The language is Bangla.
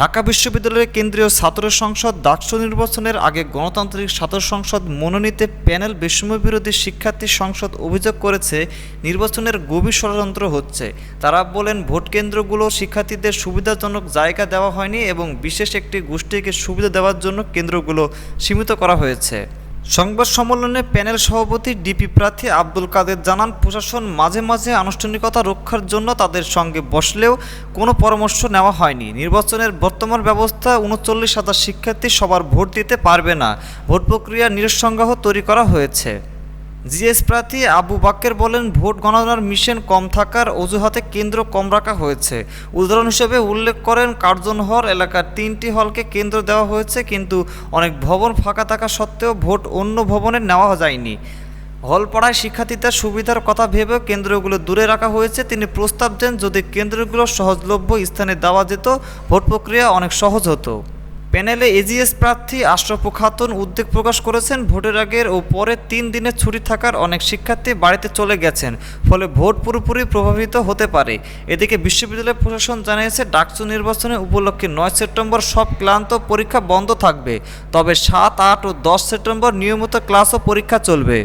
ঢাকা বিশ্ববিদ্যালয়ের কেন্দ্রীয় ছাত্র সংসদ ডাকসু নির্বাচনের আগে গণতান্ত্রিক ছাত্র সংসদ মনোনীতে প্যানেল বিরোধী শিক্ষার্থী সংসদ অভিযোগ করেছে, নির্বাচনের গভীর ষড়যন্ত্র হচ্ছে। তারা বলেন, ভোট কেন্দ্রগুলো শিক্ষার্থীদের সুবিধাজনক জায়গা দেওয়া হয়নি এবং বিশেষ একটি গোষ্ঠীকে সুবিধা দেওয়ার জন্য কেন্দ্রগুলো সীমিত করা হয়েছে। সংবাদ সম্মেলনে প্যানেল সভাপতি ডিপি প্রার্থী আব্দুল কাদের জানান, প্রশাসন মাঝে মাঝে আনুষ্ঠানিকতা রক্ষার জন্য তাদের সঙ্গে বসলেও কোনো পরামর্শ নেওয়া হয়নি। নির্বাচনের বর্তমান ব্যবস্থা উনচল্লিশ হাজার শিক্ষার্থী সবার ভোট দিতে পারবে না। ভোট প্রক্রিয়া নিরসংগ্রহ তৈরি করা হয়েছে। জিএস প্রার্থী আবু বাক্কের বলেন, ভোট গণনার মিশন কম থাকার অজুহাতে কেন্দ্র কম রাখা হয়েছে। উদাহরণ হিসেবে উল্লেখ করেন, কার্জন হল এলাকার তিনটি হলকে কেন্দ্র দেওয়া হয়েছে, কিন্তু অনেক ভবন ফাঁকা থাকা সত্ত্বেও ভোট অন্য ভবনে নেওয়া যায়নি। হলপাড়ায় শিক্ষার্থীদের সুবিধার কথা ভেবে কেন্দ্রগুলো দূরে রাখা হয়েছে। তিনি প্রস্তাব দেন, যদি কেন্দ্রগুলো সহজলভ্য স্থানে দেওয়া যেত, ভোট প্রক্রিয়া অনেক সহজ হতো। প্যানেলে এজিএস প্রার্থী আশরাফু খাতুন উদ্বেগ প্রকাশ করেছেন ভোটের আগের ও পরের তিন দিনের ছুটি থাকার অনেক শিক্ষার্থী বাড়িতে চলে গেছেন, ফলে ভোট পুরোপুরি প্রভাবিত হতে পারে। এদিকে বিশ্ববিদ্যালয় প্রশাসন জানিয়েছে, ডাকসু নির্বাচনে উপলক্ষে নয় সেপ্টেম্বর সব ক্লান্ত পরীক্ষা বন্ধ থাকবে, তবে সাত, আট ও দশ সেপ্টেম্বর নিয়মিত ক্লাস ও পরীক্ষা চলবে।